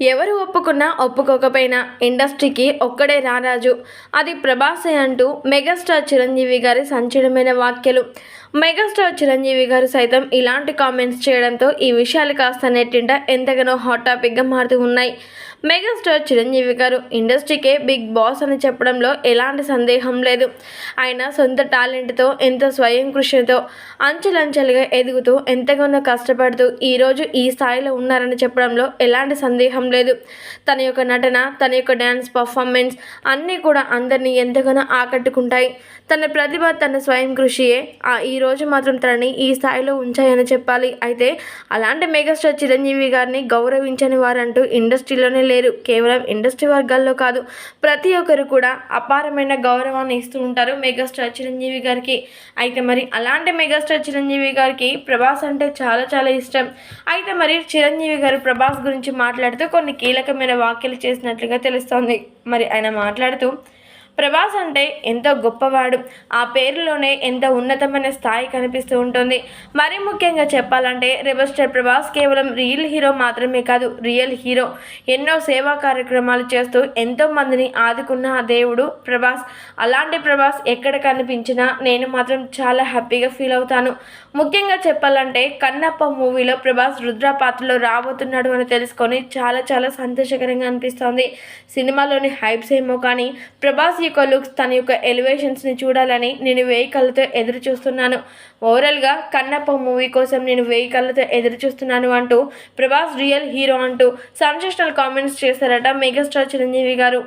ఎవరు ఒప్పుకున్నా ఒప్పుకోకపోయినా ఇండస్ట్రీకి ఒక్కడే రారాజు. అది ప్రభాసే అంటూ మెగాస్టార్ చిరంజీవి గారి సంచలనమైన వాక్యలు మెగాస్టార్ చిరంజీవి గారు సైతం ఇలాంటి కామెంట్స్ చేయడంతో ఈ విషయాలు కాస్త నెట్టింట ఎంతగానో హాట్ టాపిక్గా మారుతూ ఉన్నాయి. మెగాస్టార్ చిరంజీవి గారు ఇండస్ట్రీకే బిగ్ బాస్ అని చెప్పడంలో ఎలాంటి సందేహం లేదు. ఆయన సొంత టాలెంట్తో ఎంత స్వయం కృషితో అంచెలంచెలుగా ఎదుగుతూ ఎంతగానో కష్టపడుతూ ఈరోజు ఈ స్థాయిలో ఉన్నారని చెప్పడంలో ఎలాంటి సందేహం లేదు. తన యొక్క నటన తన యొక్క డ్యాన్స్ పర్ఫార్మెన్స్ అన్నీ కూడా అందరినీ ఎంతగానో ఆకట్టుకుంటాయి. తన ప్రతిభ తన స్వయం కృషియే ఆ మాత్రం తనని ఈ స్థాయిలో ఉంచాయని చెప్పాలి. అయితే అలాంటి మెగాస్టార్ చిరంజీవి గారిని గౌరవించని వారంటూ ఇండస్ట్రీలోనే లేరు. కేవలం ఇండస్ట్రీ వర్గాల్లో కాదు ప్రతి ఒక్కరు కూడా అపారమైన గౌరవాన్ని ఇస్తూ ఉంటారు మెగాస్టార్ చిరంజీవి గారికి. అయితే మరి అలాంటి మెగాస్టార్ చిరంజీవి గారికి ప్రభాస్ అంటే చాలా చాలా ఇష్టం. అయితే మరి చిరంజీవి గారు ప్రభాస్ గురించి మాట్లాడుతూ కొన్ని కీలకమైన వ్యాఖ్యలు చేసినట్లుగా తెలుస్తోంది. మరి ఆయన మాట్లాడుతూ ప్రభాస్ అంటే ఎంతో గొప్పవాడు. ఆ పేరులోనే ఎంతో ఉన్నతమైన స్థాయి కనిపిస్తూ ఉంటుంది. మరీ ముఖ్యంగా చెప్పాలంటే రెబల్ స్టార్ ప్రభాస్ కేవలం రియల్ హీరో మాత్రమే కాదు రియల్ హీరో. ఎన్నో సేవా కార్యక్రమాలు చేస్తూ ఎంతో మందిని ఆదుకున్న దేవుడు ప్రభాస్. అలాంటి ప్రభాస్ ఎక్కడ కనిపించినా నేను మాత్రం చాలా హ్యాపీగా ఫీల్ అవుతాను. ముఖ్యంగా చెప్పాలంటే కన్నప్ప మూవీలో ప్రభాస్ రుద్ర పాత్రలో రాబోతున్నాడు అని తెలుసుకొని చాలా చాలా సంతోషకరంగా అనిపిస్తోంది. సినిమాలోని హైప్స్ ఏమో కానీ ప్రభాస్ యొక్క లుక్స్ తన యొక్క ఎలివేషన్స్ని చూడాలని నేను వేయి కళ్ళతో ఎదురు చూస్తున్నాను ఓవరాల్గా కన్నప్ప మూవీ కోసం నేను వేయి కళ్ళతో ఎదురు చూస్తున్నాను అంటూ ప్రభాస్ రియల్ హీరో అంటూ సెన్సేషనల్ కామెంట్స్ చేశారట మెగాస్టార్ చిరంజీవి గారు.